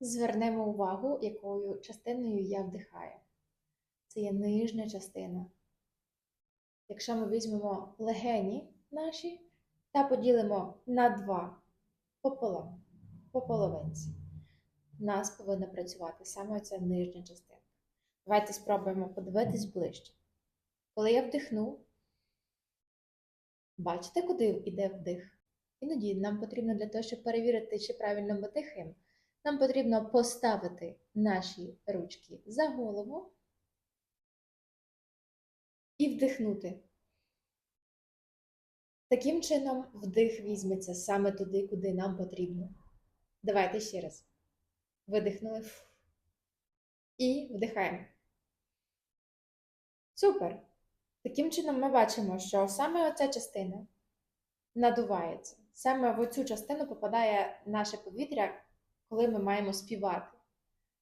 Звернемо увагу, якою частиною я вдихаю. Це є нижня частина. Якщо ми візьмемо легені наші та поділимо на два пополам, по половинці, в нас повинна працювати саме ця нижня частина. Давайте спробуємо подивитись ближче. Коли я вдихну, бачите, куди йде вдих? Іноді нам потрібно для того, щоб перевірити, чи правильно ми дихаємо, нам потрібно поставити наші ручки за голову і вдихнути. Таким чином, вдих візьметься саме туди, куди нам потрібно. Давайте ще раз. Видихнули. І вдихаємо. Супер! Таким чином ми бачимо, що саме оця частина надувається. Саме в оцю частину попадає наше повітря, коли ми маємо співати.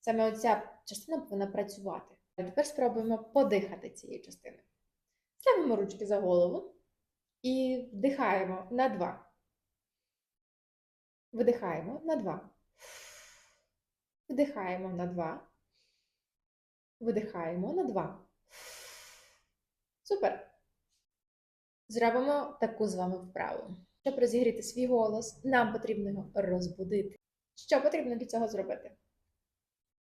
Саме оця частина повинна працювати. А тепер спробуємо подихати цією частиною. Ставимо ручки за голову і вдихаємо на два. Видихаємо на два. Вдихаємо на два. Видихаємо на два. Супер! Зробимо таку з вами вправу. Щоб розігріти свій голос, нам потрібно його розбудити. Що потрібно для цього зробити?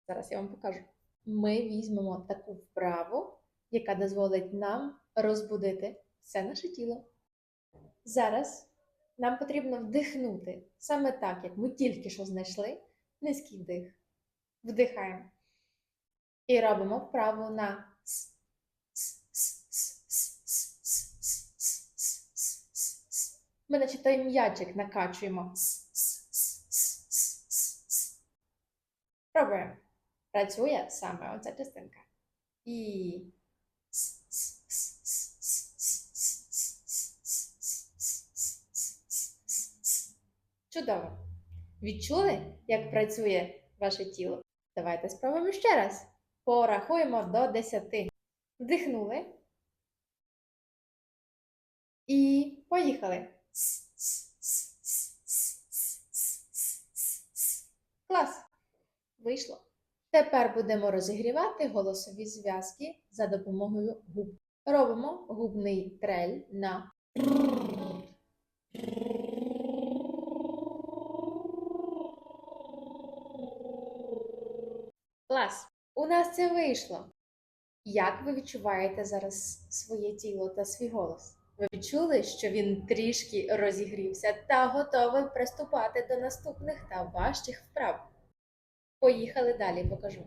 Зараз я вам покажу. Ми візьмемо таку вправу, яка дозволить нам розбудити все наше тіло. Зараз нам потрібно вдихнути саме так, як ми тільки що знайшли низький дих. Вдихаємо. І робимо вправу на с. Ми наче той м'ячик накачуємо. С. Проблем. Працює саме оця частинка. І. Чудово! Відчули, як працює ваше тіло? Давайте спробуємо ще раз. Порахуємо до 10. Вдихнули. І поїхали. Клас! Вийшло. Тепер будемо розігрівати голосові зв'язки за допомогою губ. Робимо губний трель на Клас! У нас це вийшло. Як ви відчуваєте зараз своє тіло та свій голос? Ви відчули, що він трішки розігрівся та готовий приступати до наступних та важчих вправ? Поїхали далі, покажу.